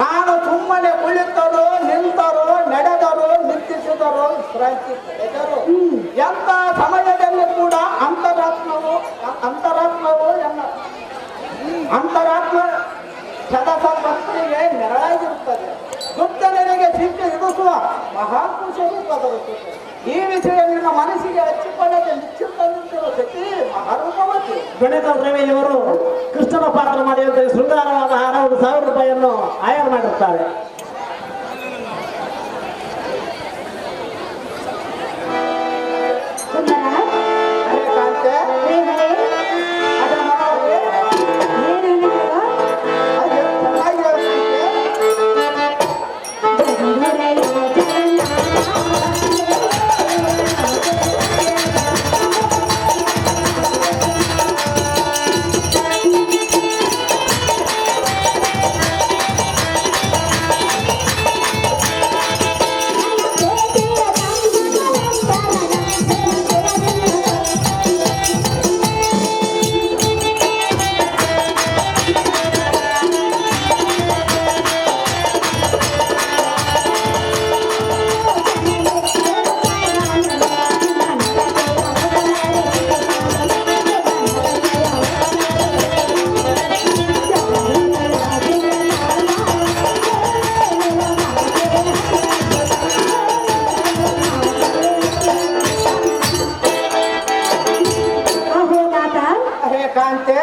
ನಾನು ಸುಮ್ಮನೆ ಕುಳಿತರು ನಿಂತರು ನಡೆದರು ನಿಂತಿಸಿದರು ವಿಶ್ರಾಂತಿ ಪಡೆದರು ಎಂತ ಸಮಯದಲ್ಲಿ ಕೂಡ ಅಂತರಾತ್ಮವು ಅಂತರಾತ್ಮವು ಎನ್ನ ಅಂತರಾತ್ಮ ಸದಸ ಭಕ್ತಿಗೆ ನೆರಳಾಗಿರುತ್ತದೆ ದುಷ್ಟನಿಗೆ ಶಿಕ್ಷೆ ವಿಧಿಸುವ ಮಹಾಪುರುಷರು ಬದಲಿಸುತ್ತದೆ ಈ ವಿಷಯ ನಿನ್ನ ಮನಸ್ಸಿಗೆ ಹಚ್ಚಿಕೊಳ್ಳದೆ ನಿಶ್ಚಿತ ನಿಂತಿರುವ ಸತಿ ಗಣೇಶ ಕೃಷ್ಣನ ಪಾತ್ರ ಮಾಡಿದಂತೆ ಶೃಂಗಾರವಾದ ಹಣ ಒಂದು ಸಾವಿರ ರೂಪಾಯಿಯನ್ನು ಆಯರ್ ಮಾಡಿರ್ತಾರೆ. attaccante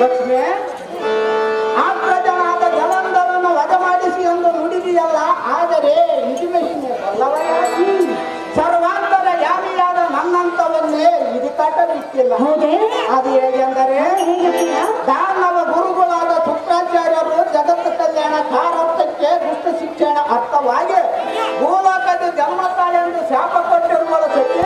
ಲಕ್ಷ್ಮಿ ಆಕ್ರಜನಾದ ಜಲಂಧರನ್ನು ವಧ ಮಾಡಿಸಿ ಎಂದು ನುಡಿದಿಯಲ್ಲ ಆದರೆ ನಿಜಮೆಹಿಮೆ ಬಲ್ಲವಯಾಗಿ ಸರ್ವಾಂತರ ಯಾಮಿಯಾದ ನನ್ನಂತವನ್ನೇ ಇದು ಕಟ್ಟಲಿಕ್ಕಿಲ್ಲ ಅದು ಹೇಗೆಂದರೆ ದಾನವ ಗುರುಗಳಾದ ಶುಕ್ರಾಚಾರ್ಯರು ಜಗತ್ತು ಕಲ್ಯಾಣ ಕಾರಕ್ಕೆ ದುಷ್ಟ ಶಿಕ್ಷಣ ಅರ್ಥವಾಗಿ ಭೂಲೋಕದ ಜನ್ಮ ಎಂದು ಶಾಪ ಕೊಟ್ಟಿರುವ ಸತ್ಯ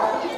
어?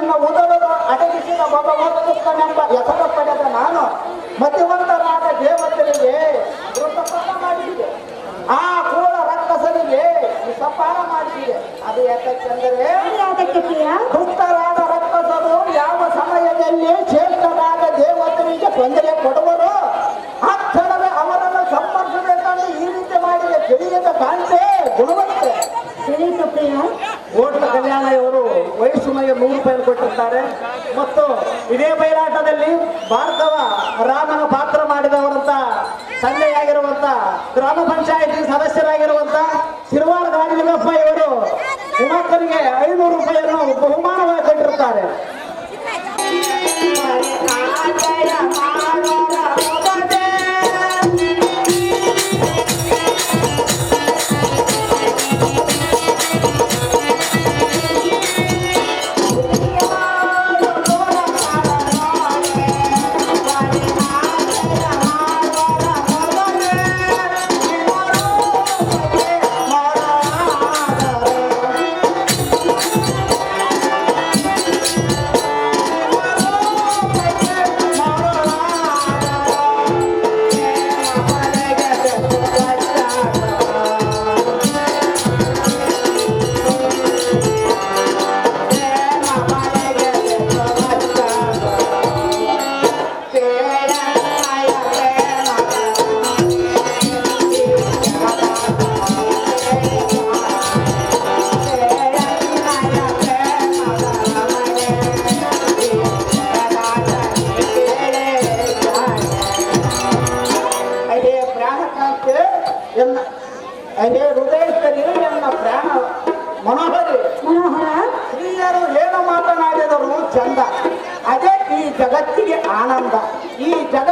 ತನ್ನ ಮೊದಲ ಅಡಗಿಸಿದ ಭಗವಂತನನ್ನು ಅದೇ ಹೃದಯಸ್ಥರಿ ನನ್ನ ಪ್ರಾಣ ಮನೋಹರಿ ಮನೋಹರ ಸ್ತ್ರೀಯರು ಏನು ಮಾತನಾಡಿದರು ಚಂದ ಅದೇ ಈ ಜಗತ್ತಿಗೆ ಆನಂದ ಈ ಜಗತ್ತು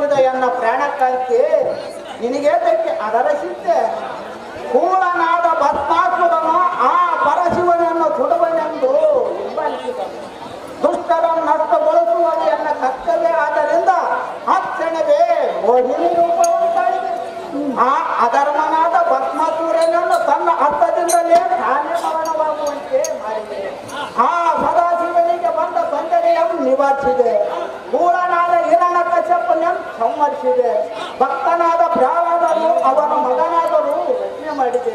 ನನ್ನ ಪ್ರಾಣಕ್ಕಾಂತಿ ನಿನಗೆ ಅದರ ಸಿದ್ಧೆ ಕೂಲನಾದ ಭಸ್ಮಾಸುರನು ಆ ಪರಶಿವನನ್ನು ಸುಡುವನೆಂದು ದುಷ್ಟರ ದುಷ್ಟರ ನಷ್ಟಗೊಳಿಸುವುದು ಎನ್ನ ಕರ್ತವ್ಯ ಆದ್ದರಿಂದ ಅಕ್ಷಣವೇ ಮೋಹಿನಿ ರೂಪವನ್ನು ಆ ಅಧರ್ಮನಾದ ಭಸ್ಮಾಸುರನನ್ನು ತನ್ನ ಅರ್ಥದಿಂದಲೇ ತಾನೇ ಮರಣವಾಗುವಂತೆ ಮಾಡಿದೆ. ಆ ಸದಾಶಿವನಿಗೆ ಬಂದ ತೊಂದರೆಯನ್ನು ನಿವಾರಿಸಿದೆ ಹಿರಣ ಕಶ್ಯಪನನ್ನು ಸಂಹರಿಸಿದೆ ಭಕ್ತನಾದ ಬ್ರಾಹ್ಮಣರು ಅವನ ಮಗನಾದರೂ ರಚನೆ ಮಾಡಿದೆ.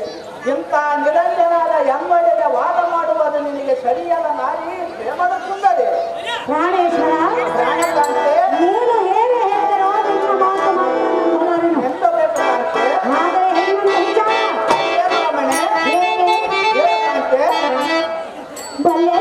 ಇಂಥ ನಿರಂಜನಾದ ಎಂಬಡೆಗೆ ವಾದ ಮಾಡುವುದು ನಿನಗೆ ಸರಿಯಲ್ಲ ನಾರಿ ಪ್ರೇಮದ ಸುಂದರಿ. ಪ್ರಾಣೇಶ್ವರ ನೀನು ಹೇಗೆ ಹೇಳ್ತಾರೋ ನಿನ್ನ ಮಾತು ಮಾತ್ರ ಎಂತ ಆದರೆ ಹೆಣ್ಣು ವಿಚಾರ ಬಲ್ಲೆ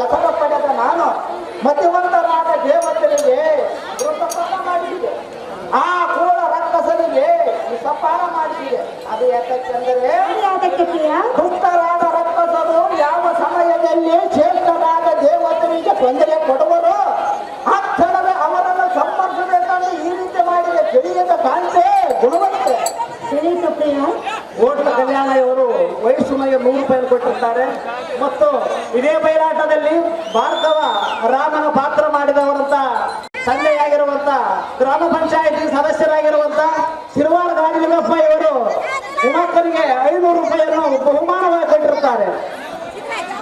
ಹೆಸರು ಪಡೆದ ನಾನು